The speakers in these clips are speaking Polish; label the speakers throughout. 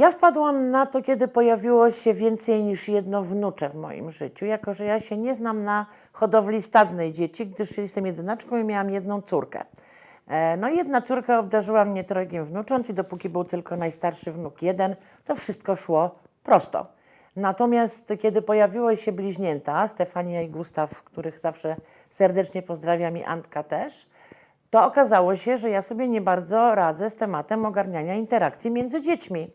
Speaker 1: Ja wpadłam na to, kiedy pojawiło się więcej niż jedno wnucze w moim życiu, jako że ja się nie znam na hodowli stadnej dzieci, gdyż jestem jedynaczką i miałam jedną córkę. E, No jedna córka obdarzyła mnie trojgiem wnucząt i dopóki był tylko najstarszy wnuk jeden, to wszystko szło prosto. Natomiast kiedy pojawiły się bliźnięta, Stefania i Gustaw, których zawsze serdecznie pozdrawiam i Antka też, to okazało się, że ja sobie nie bardzo radzę z tematem ogarniania interakcji między dziećmi,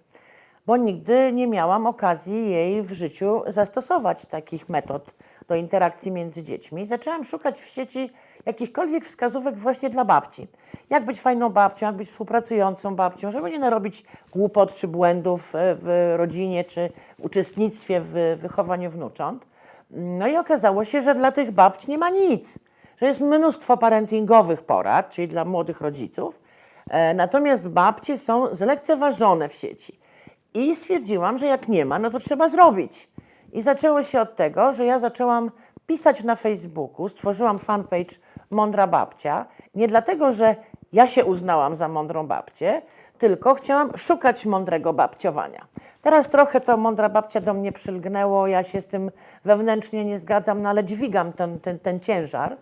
Speaker 1: bo nigdy nie miałam okazji jej w życiu zastosować takich metod do interakcji między dziećmi. Zaczęłam szukać w sieci jakichkolwiek wskazówek właśnie dla babci. Jak być fajną babcią, jak być współpracującą babcią, żeby nie narobić głupot czy błędów e, w rodzinie, czy uczestnictwie w wychowaniu wnucząt. No i okazało się, że dla tych babci nie ma nic, że jest mnóstwo parentingowych porad, czyli dla młodych rodziców, e, natomiast babcie są zlekceważone w sieci. I stwierdziłam, że jak nie ma, no to trzeba zrobić. I zaczęło się od tego, że ja zaczęłam pisać na Facebooku, stworzyłam fanpage Mądra Babcia. Nie dlatego, że ja się uznałam za mądrą babcię, tylko chciałam szukać mądrego babciowania. Teraz trochę to mądra babcia do mnie przylgnęło, ja się z tym wewnętrznie nie zgadzam, no ale dźwigam ten, ten, ten ciężar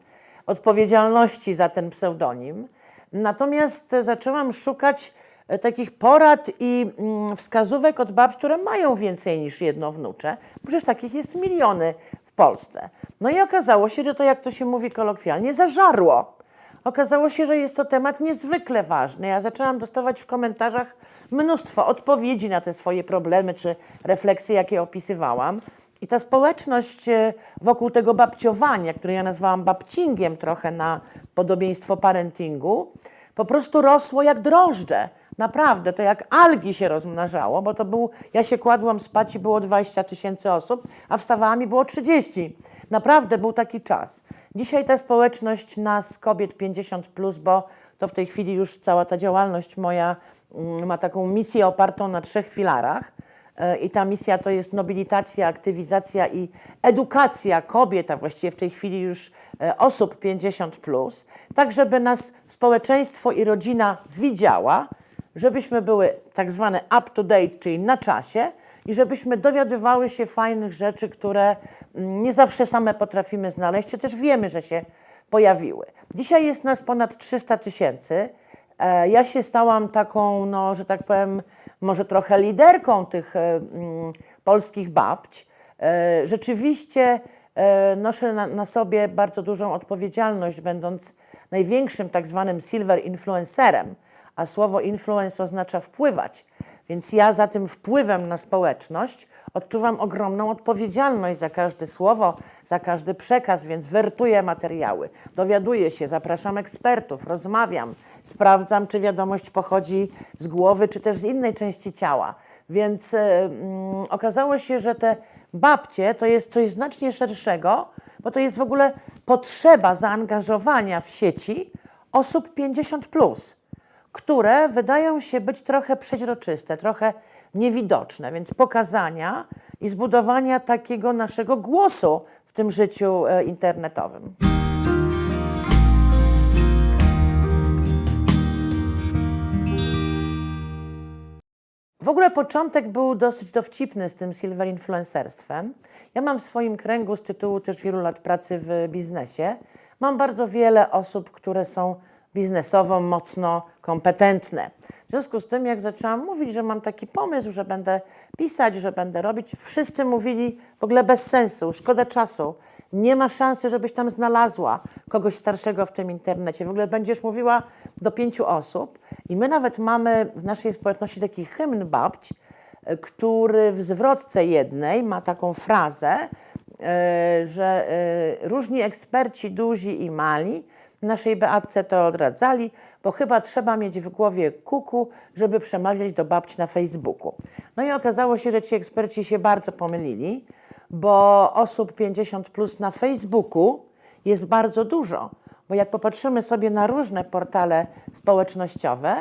Speaker 1: odpowiedzialności za ten pseudonim. Natomiast zaczęłam szukać takich porad i mm, wskazówek od babci, które mają więcej niż jedno wnucze. Przecież takich jest miliony w Polsce. No i okazało się, że to, jak to się mówi kolokwialnie, zażarło. Okazało się, że jest to temat niezwykle ważny. Ja zaczęłam dostawać w komentarzach mnóstwo odpowiedzi na te swoje problemy czy refleksje, jakie opisywałam. I ta społeczność e, wokół tego babciowania, które ja nazwałam babcingiem trochę na podobieństwo parentingu, po prostu rosło jak drożdże. Naprawdę, to jak algi się rozmnażało, bo to był, ja się kładłam spać i było 20 tysięcy osób, a wstawałam i było 30. Naprawdę był taki czas. Dzisiaj ta społeczność nas, kobiet 50, plus, bo to w tej chwili już cała ta działalność moja mm, ma taką misję opartą na trzech filarach. E, I ta misja to jest nobilitacja, aktywizacja i edukacja kobiet, a właściwie w tej chwili już e, osób 50, plus, tak żeby nas społeczeństwo i rodzina widziała, żebyśmy były tak zwane up to date, czyli na czasie, i żebyśmy dowiadywały się fajnych rzeczy, które mm, nie zawsze same potrafimy znaleźć, czy też wiemy, że się pojawiły. Dzisiaj jest nas ponad 300 tysięcy. E, Ja się stałam taką, no, że tak powiem, może trochę liderką tych e, mm, polskich babć. E, Rzeczywiście noszę na, na sobie bardzo dużą odpowiedzialność, będąc największym tak zwanym silver influencerem, a słowo influence oznacza wpływać. Więc ja za tym wpływem na społeczność odczuwam ogromną odpowiedzialność za każde słowo, za każdy przekaz, więc wertuję materiały, dowiaduję się, zapraszam ekspertów, rozmawiam, sprawdzam, czy wiadomość pochodzi z głowy, czy też z innej części ciała. Więc e, mm, okazało się, że te babcie to jest coś znacznie szerszego, bo to jest w ogóle potrzeba zaangażowania w sieci osób 50 plus które wydają się być trochę przeźroczyste, trochę niewidoczne, więc pokazania i zbudowania takiego naszego głosu w tym życiu e, internetowym. W ogóle początek był dosyć dowcipny z tym silver influencerstwem. Ja mam w swoim kręgu z tytułu też wielu lat pracy w biznesie, mam bardzo wiele osób, które są biznesowo mocno kompetentne. W związku z tym, jak zaczęłam mówić, że mam taki pomysł, że będę pisać, że będę robić, wszyscy mówili w ogóle bez sensu, szkoda czasu. Nie ma szansy, żebyś tam znalazła kogoś starszego w tym internecie. W ogóle będziesz mówiła do pięciu osób. I my nawet mamy w naszej społeczności taki hymn babć, e, który w zwrotce jednej ma taką frazę, e, że e, różni eksperci duzi i mali naszej Beatce to odradzali, bo chyba trzeba mieć w głowie kuku, żeby przemawiać do babci na Facebooku. No i okazało się, że ci eksperci się bardzo pomylili, bo osób 50 plus na Facebooku jest bardzo dużo. Bo jak popatrzymy sobie na różne portale społecznościowe,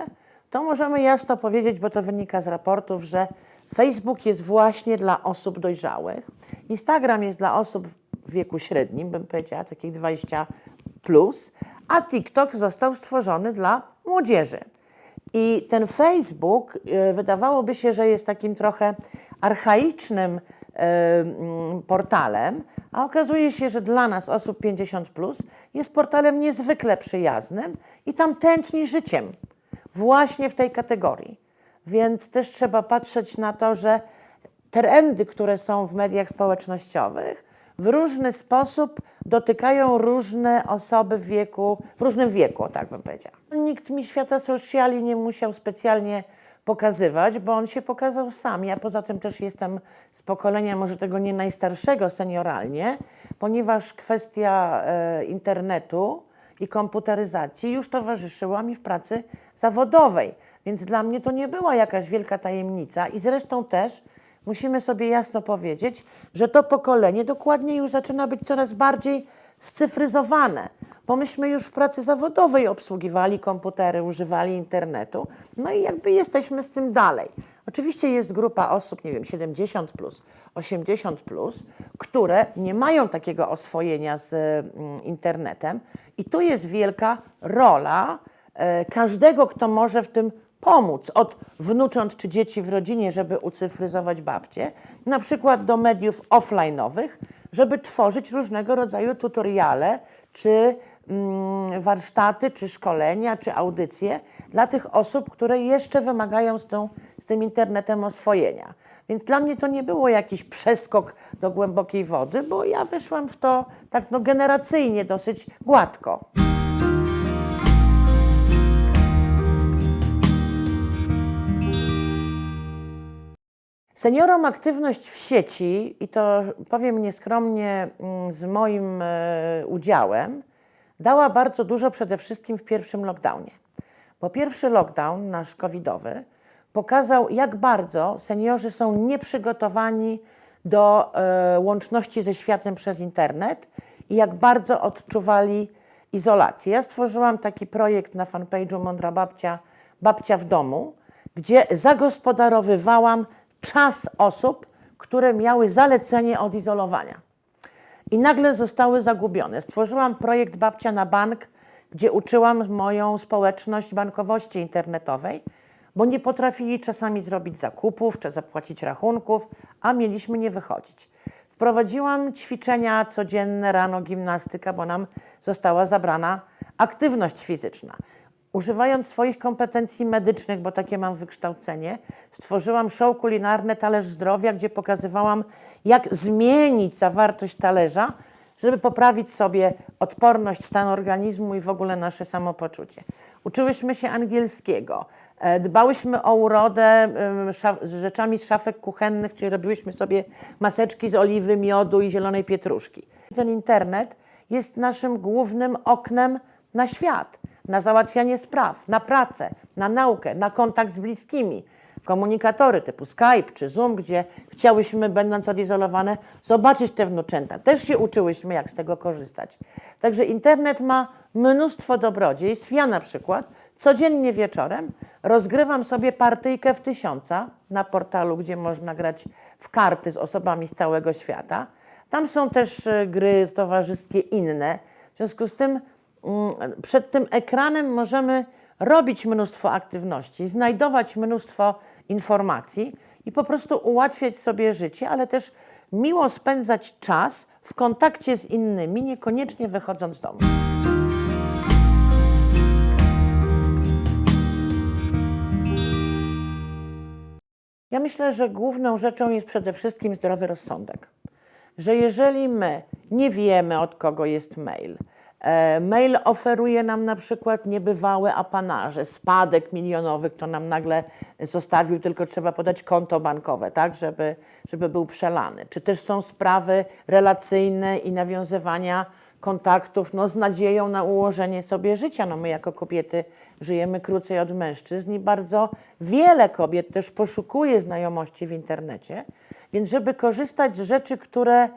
Speaker 1: to możemy jasno powiedzieć, bo to wynika z raportów, że Facebook jest właśnie dla osób dojrzałych, Instagram jest dla osób w wieku średnim, bym powiedziała, takich 20 plus, a TikTok został stworzony dla młodzieży. I ten Facebook e, wydawałoby się, że jest takim trochę archaicznym e, mm, portalem, a okazuje się, że dla nas, osób 50, plus, jest portalem niezwykle przyjaznym i tam tętni życiem, właśnie w tej kategorii. Więc też trzeba patrzeć na to, że trendy, które są w mediach społecznościowych, w różny sposób dotykają różne osoby w wieku, w różnym wieku, tak bym powiedziała. Nikt mi świata sociali nie musiał specjalnie pokazywać, bo on się pokazał sam. Ja poza tym też jestem z pokolenia może tego nie najstarszego senioralnie, ponieważ kwestia e, internetu i komputeryzacji już towarzyszyła mi w pracy zawodowej. Więc dla mnie to nie była jakaś wielka tajemnica i zresztą też musimy sobie jasno powiedzieć, że to pokolenie dokładnie już zaczyna być coraz bardziej scyfryzowane, bo myśmy już w pracy zawodowej obsługiwali komputery, używali internetu, no i jakby jesteśmy z tym dalej. Oczywiście jest grupa osób, nie wiem, 70 plus, 80 plus, które nie mają takiego oswojenia z mm, internetem i tu jest wielka rola e, każdego, kto może w tym pomóc, od wnucząt czy dzieci w rodzinie, żeby ucyfryzować babcie, na przykład do mediów offline'owych, żeby tworzyć różnego rodzaju tutoriale, czy mm, warsztaty, czy szkolenia, czy audycje dla tych osób, które jeszcze wymagają z, tą, z tym internetem oswojenia. Więc dla mnie to nie było jakiś przeskok do głębokiej wody, bo ja wyszłam w to tak no, generacyjnie dosyć gładko. Seniorom aktywność w sieci, i to powiem nieskromnie mm, z moim e, udziałem, dała bardzo dużo przede wszystkim w pierwszym lockdownie. Bo pierwszy lockdown nasz covidowy pokazał, jak bardzo seniorzy są nieprzygotowani do e, łączności ze światem przez internet i jak bardzo odczuwali izolację. Ja stworzyłam taki projekt na fanpage'u Mądra Babcia, Babcia w domu, gdzie zagospodarowywałam czas osób, które miały zalecenie odizolowania. I nagle zostały zagubione. Stworzyłam projekt Babcia na Bank, gdzie uczyłam moją społeczność bankowości internetowej, bo nie potrafili czasami zrobić zakupów czy zapłacić rachunków, a mieliśmy nie wychodzić. Wprowadziłam ćwiczenia codzienne, rano gimnastyka, bo nam została zabrana aktywność fizyczna. Używając swoich kompetencji medycznych, bo takie mam wykształcenie, stworzyłam show kulinarne Talerz Zdrowia, gdzie pokazywałam, jak zmienić zawartość talerza, żeby poprawić sobie odporność, stan organizmu i w ogóle nasze samopoczucie. Uczyłyśmy się angielskiego, e, dbałyśmy o urodę z rzeczami z szafek kuchennych, czyli robiłyśmy sobie maseczki z oliwy, miodu i zielonej pietruszki. Ten internet jest naszym głównym oknem na świat, na załatwianie spraw, na pracę, na naukę, na kontakt z bliskimi. Komunikatory typu Skype czy Zoom, gdzie chciałyśmy, będąc odizolowane, zobaczyć te wnuczęta. Też się uczyłyśmy, jak z tego korzystać. Także internet ma mnóstwo dobrodziejstw. Ja na przykład codziennie wieczorem rozgrywam sobie partyjkę w tysiąca na portalu, gdzie można grać w karty z osobami z całego świata. Tam są też e, gry towarzyskie inne. W związku z tym przed tym ekranem możemy robić mnóstwo aktywności, znajdować mnóstwo informacji i po prostu ułatwiać sobie życie, ale też miło spędzać czas w kontakcie z innymi, niekoniecznie wychodząc z domu. Ja myślę, że główną rzeczą jest przede wszystkim zdrowy rozsądek. Że jeżeli my nie wiemy, od kogo jest mail, mail oferuje nam na przykład niebywałe apanarze, spadek milionowy, kto nam nagle zostawił, tylko trzeba podać konto bankowe, tak, żeby, żeby był przelany. Czy też są sprawy relacyjne i nawiązywania kontaktów no, z nadzieją na ułożenie sobie życia. No, my jako kobiety żyjemy krócej od mężczyzn i bardzo wiele kobiet też poszukuje znajomości w internecie. Więc żeby korzystać z rzeczy, które e,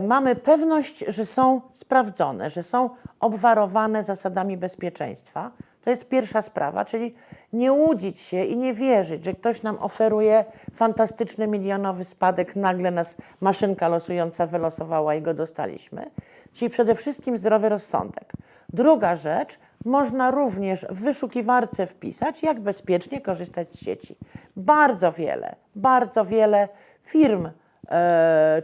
Speaker 1: mamy pewność, że są sprawdzone, że są obwarowane zasadami bezpieczeństwa, to jest pierwsza sprawa, czyli nie łudzić się i nie wierzyć, że ktoś nam oferuje fantastyczny milionowy spadek, nagle nas maszynka losująca wylosowała i go dostaliśmy. Czyli przede wszystkim zdrowy rozsądek. Druga rzecz, można również w wyszukiwarce wpisać, jak bezpiecznie korzystać z sieci. Bardzo wiele, bardzo wiele firm e,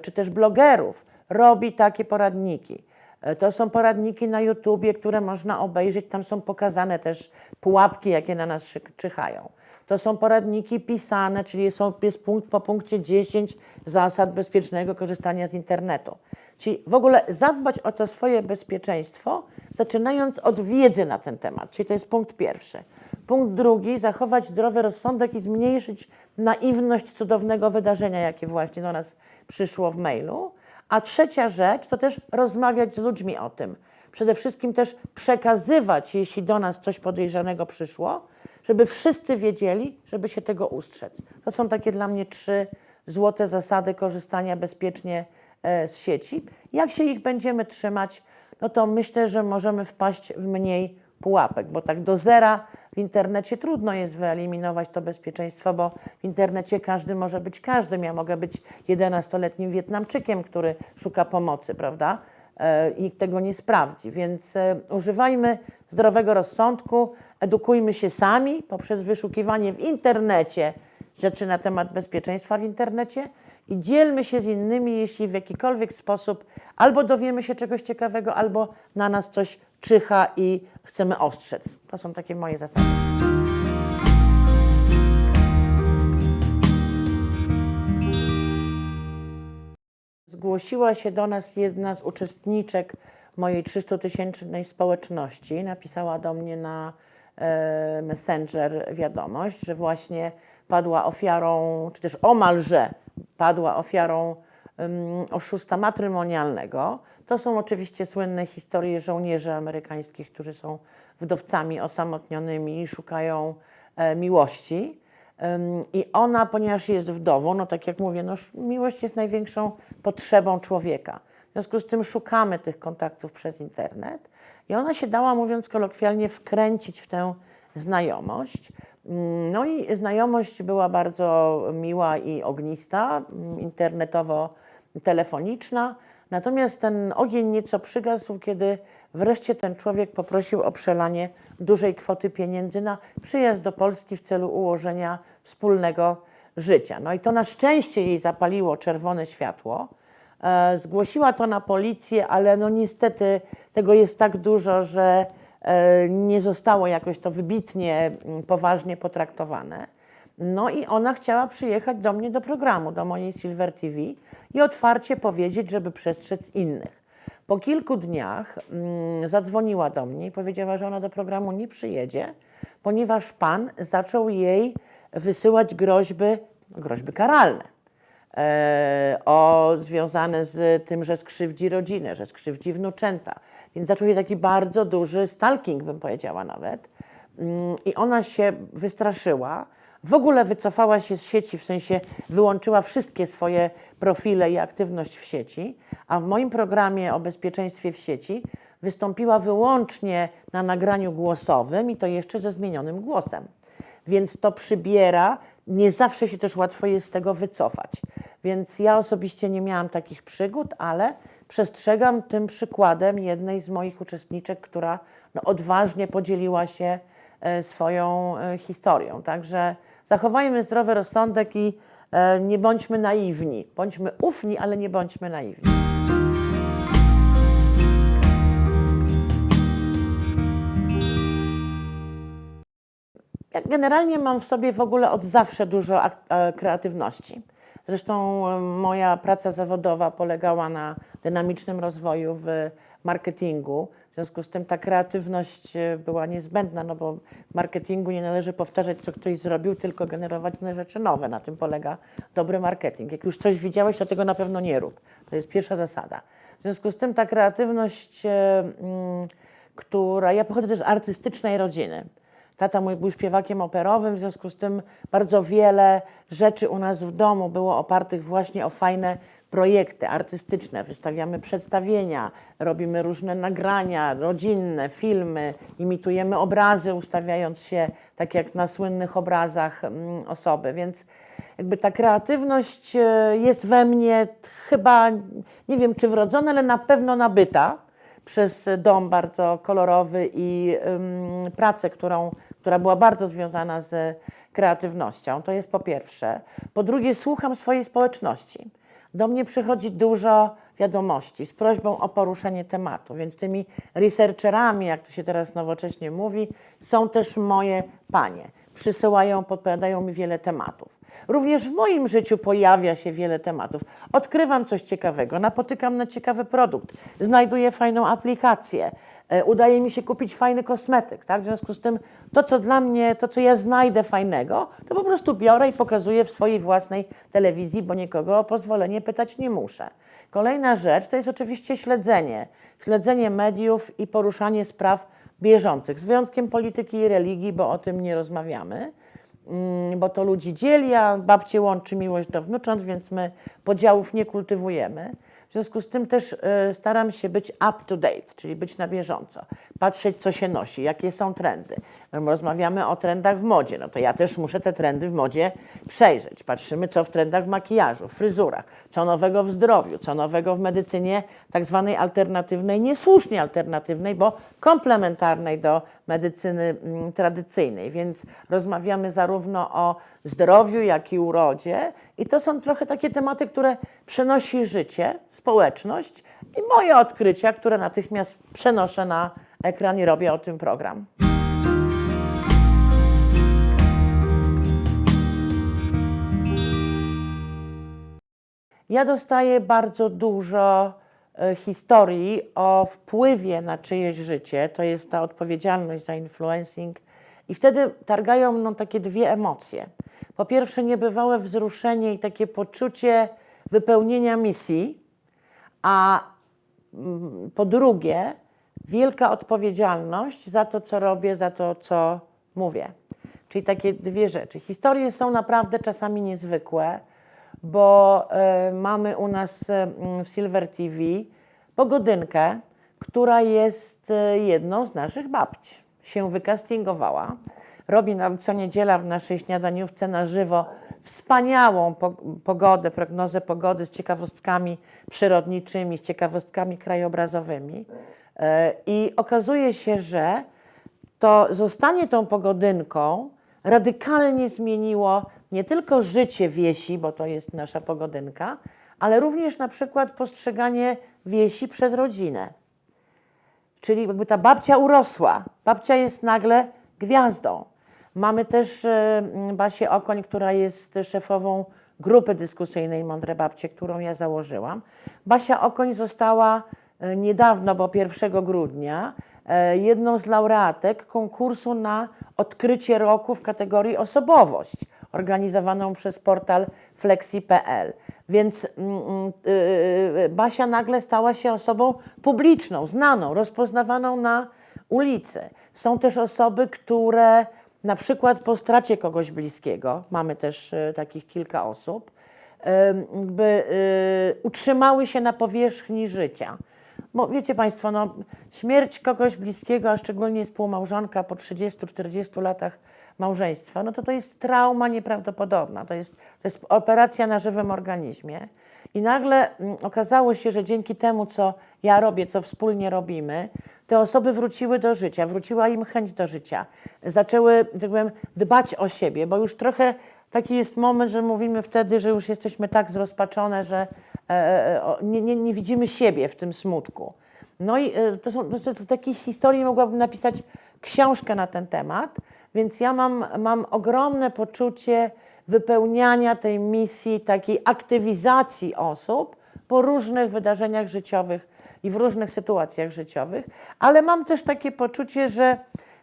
Speaker 1: czy też blogerów robi takie poradniki. E, To są poradniki na YouTubie, które można obejrzeć. Tam są pokazane też pułapki, jakie na nas czyhają. To są poradniki pisane, czyli są, jest punkt po punkcie 10 zasad bezpiecznego korzystania z internetu. Czyli w ogóle zadbać o to swoje bezpieczeństwo, zaczynając od wiedzy na ten temat. Czyli to jest punkt pierwszy. Punkt drugi, zachować zdrowy rozsądek i zmniejszyć naiwność cudownego wydarzenia, jakie właśnie do nas przyszło w mailu. A trzecia rzecz to też rozmawiać z ludźmi o tym. Przede wszystkim też przekazywać, jeśli do nas coś podejrzanego przyszło, żeby wszyscy wiedzieli, żeby się tego ustrzec. To są takie dla mnie trzy złote zasady korzystania bezpiecznie e, z sieci. Jak się ich będziemy trzymać, no to myślę, że możemy wpaść w mniej pułapek, bo tak do zera w internecie trudno jest wyeliminować to bezpieczeństwo, bo w internecie każdy może być każdym. Ja mogę być 11-letnim Wietnamczykiem, który szuka pomocy, prawda? E, nikt tego nie sprawdzi. Więc e, używajmy zdrowego rozsądku, edukujmy się sami poprzez wyszukiwanie w internecie rzeczy na temat bezpieczeństwa w internecie i dzielmy się z innymi, jeśli w jakikolwiek sposób albo dowiemy się czegoś ciekawego, albo na nas coś czyha i chcemy ostrzec. To są takie moje zasady. Zgłosiła się do nas jedna z uczestniczek mojej 300-tysięcznej społeczności. Napisała do mnie na e, Messenger wiadomość, że właśnie padła ofiarą, czy też omalże padła ofiarą oszusta matrymonialnego. To są oczywiście słynne historie żołnierzy amerykańskich, którzy są wdowcami osamotnionymi i szukają e, miłości. I ona, ponieważ jest wdową, no tak jak mówię, no, miłość jest największą potrzebą człowieka. W związku z tym szukamy tych kontaktów przez internet. I ona się dała, mówiąc kolokwialnie, wkręcić w tę znajomość. Ym, No i znajomość była bardzo miła i ognista, ym, internetowo-telefoniczna. Natomiast ten ogień nieco przygasł, kiedy wreszcie ten człowiek poprosił o przelanie dużej kwoty pieniędzy na przyjazd do Polski w celu ułożenia wspólnego życia. No i to na szczęście jej zapaliło czerwone światło. E, zgłosiła to na policję, ale no niestety tego jest tak dużo, że e, nie zostało jakoś to wybitnie mm, poważnie potraktowane. No i ona chciała przyjechać do mnie do programu, do mojej Silver TV i otwarcie powiedzieć, żeby przestrzec innych. Po kilku dniach mm, zadzwoniła do mnie i powiedziała, że ona do programu nie przyjedzie, ponieważ pan zaczął jej wysyłać groźby, groźby karalne o, związane z tym, że skrzywdzi rodzinę, że skrzywdzi wnuczęta. Więc zaczął się taki bardzo duży stalking, bym powiedziała nawet. Mm, I ona się wystraszyła. W ogóle wycofała się z sieci, w sensie wyłączyła wszystkie swoje profile i aktywność w sieci, a w moim programie o bezpieczeństwie w sieci wystąpiła wyłącznie na nagraniu głosowym i to jeszcze ze zmienionym głosem. Więc to przybiera, nie zawsze się też łatwo jest z tego wycofać. Więc ja osobiście nie miałam takich przygód, ale przestrzegam tym przykładem jednej z moich uczestniczek, która no, odważnie podzieliła się e, swoją e, historią. Także zachowajmy zdrowy rozsądek i e, nie bądźmy naiwni. Bądźmy ufni, ale nie bądźmy naiwni. Generalnie mam w sobie w ogóle od zawsze dużo e, kreatywności. Zresztą e, moja praca zawodowa polegała na dynamicznym rozwoju w marketingu. W związku z tym ta kreatywność e, była niezbędna, no bo w marketingu nie należy powtarzać, co ktoś zrobił, tylko generować rzeczy nowe. Na tym polega dobry marketing. Jak już coś widziałeś, to tego na pewno nie rób. To jest pierwsza zasada. W związku z tym ta kreatywność, mm, która... Ja pochodzę też z artystycznej rodziny. Tata mój był śpiewakiem operowym, w związku z tym bardzo wiele rzeczy u nas w domu było opartych właśnie o fajne projekty artystyczne. Wystawiamy przedstawienia, robimy różne nagrania rodzinne, filmy, imitujemy obrazy, ustawiając się tak jak na słynnych obrazach mm, osoby. Więc jakby ta kreatywność e, jest we mnie chyba, nie wiem czy wrodzona, ale na pewno nabyta przez dom bardzo kolorowy i pracę, którą, która była bardzo związana z kreatywnością. To jest po pierwsze. Po drugie, słucham swojej społeczności. Do mnie przychodzi dużo wiadomości z prośbą o poruszenie tematu, więc tymi researcherami, jak to się teraz nowocześnie mówi, są też moje panie. Przysyłają, podpowiadają mi wiele tematów. Również w moim życiu pojawia się wiele tematów. Odkrywam coś ciekawego, napotykam na ciekawy produkt, znajduję fajną aplikację, e, udaje mi się kupić fajny kosmetyk. Tak? W związku z tym, to co dla mnie, to co ja znajdę fajnego, to po prostu biorę i pokazuję w swojej własnej telewizji, bo nikogo o pozwolenie pytać nie muszę. Kolejna rzecz to jest oczywiście śledzenie. Śledzenie mediów i poruszanie spraw bieżących, z wyjątkiem polityki i religii, bo o tym nie rozmawiamy bo to ludzi dzieli, a babcie łączy miłość do wnucząt, więc my podziałów nie kultywujemy. W związku z tym też y, staram się być up to date, czyli być na bieżąco, patrzeć, co się nosi, jakie są trendy. Rozmawiamy o trendach w modzie, no to ja też muszę te trendy w modzie przejrzeć. Patrzymy, co w trendach w makijażu, w fryzurach, co nowego w zdrowiu, co nowego w medycynie tak zwanej alternatywnej, niesłusznie alternatywnej, bo komplementarnej do medycyny mm, tradycyjnej. Więc rozmawiamy zarówno o zdrowiu, jak i urodzie. I to są trochę takie tematy, które przenosi życie, społeczność i moje odkrycia, które natychmiast przenoszę na ekran i robię o tym program. Ja dostaję bardzo dużo historii o wpływie na czyjeś życie. To jest ta odpowiedzialność za influencing. I wtedy targają mną takie dwie emocje. Po pierwsze, niebywałe wzruszenie i takie poczucie wypełnienia misji, a mm, po drugie, wielka odpowiedzialność za to, co robię, za to, co mówię. Czyli takie dwie rzeczy. Historie są naprawdę czasami niezwykłe, bo e, mamy u nas e, w Silver TV pogodynkę, która jest e, jedną z naszych babci. Się wykastingowała. Robi nam co niedziela w naszej śniadaniówce na żywo wspaniałą po- pogodę, prognozę pogody z ciekawostkami przyrodniczymi, z ciekawostkami krajobrazowymi. I okazuje się, że to zostanie tą pogodynką radykalnie zmieniło nie tylko życie wiesi, bo to jest nasza pogodynka, ale również na przykład postrzeganie wiesi przez rodzinę. Czyli jakby ta babcia urosła. Babcia jest nagle gwiazdą. Mamy też e, Basię Okoń, która jest szefową grupy dyskusyjnej Mądre Babcie, którą ja założyłam. Basia Okoń została e, niedawno, bo 1 grudnia, e, jedną z laureatek konkursu na odkrycie roku w kategorii osobowość, organizowaną przez portal flexi.pl. Więc mm, mm, y, Basia nagle stała się osobą publiczną, znaną, rozpoznawaną na ulicy. Są też osoby, które na przykład po stracie kogoś bliskiego, mamy też y, takich kilka osób, by y, utrzymały się na powierzchni życia. Bo wiecie Państwo, no, śmierć kogoś bliskiego, a szczególnie współmałżonka po 30-40 latach małżeństwa, no to to jest trauma nieprawdopodobna. To jest, to jest operacja na żywym organizmie. I nagle mm, okazało się, że dzięki temu, co ja robię, co wspólnie robimy, te osoby wróciły do życia, wróciła im chęć do życia. Zaczęły, tak powiem, dbać o siebie, bo już trochę taki jest moment, że mówimy wtedy, że już jesteśmy tak zrozpaczone, że e, e, o, nie, nie, nie widzimy siebie w tym smutku. No i e, to są, to są mogłabym napisać książkę na ten temat, więc ja mam, mam ogromne poczucie wypełniania tej misji, takiej aktywizacji osób po różnych wydarzeniach życiowych i w różnych sytuacjach życiowych, ale mam też takie poczucie, że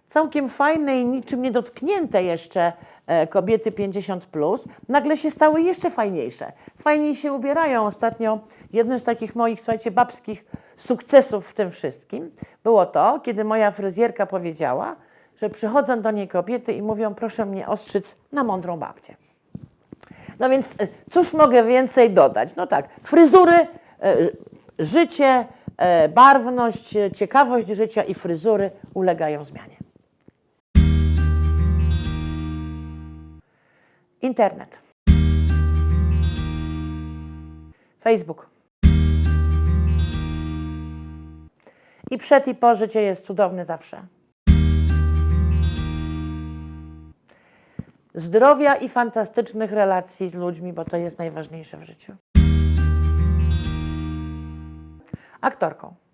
Speaker 1: całkiem fajne i niczym niedotknięte jeszcze e, kobiety 50 plus nagle się stały jeszcze fajniejsze. Fajniej się ubierają. Ostatnio jednym z takich moich, słuchajcie, babskich sukcesów w tym wszystkim było to, kiedy moja fryzjerka powiedziała, że przychodzą do niej kobiety i mówią, proszę mnie ostrzyc na mądrą babcię. No więc e, cóż mogę więcej dodać? No tak, fryzury, e, życie, barwność, ciekawość życia i fryzury ulegają zmianie. Internet. Facebook. I przed i po życie jest cudowny zawsze. Zdrowia i fantastycznych relacji z ludźmi, bo to jest najważniejsze w życiu. Aktorką.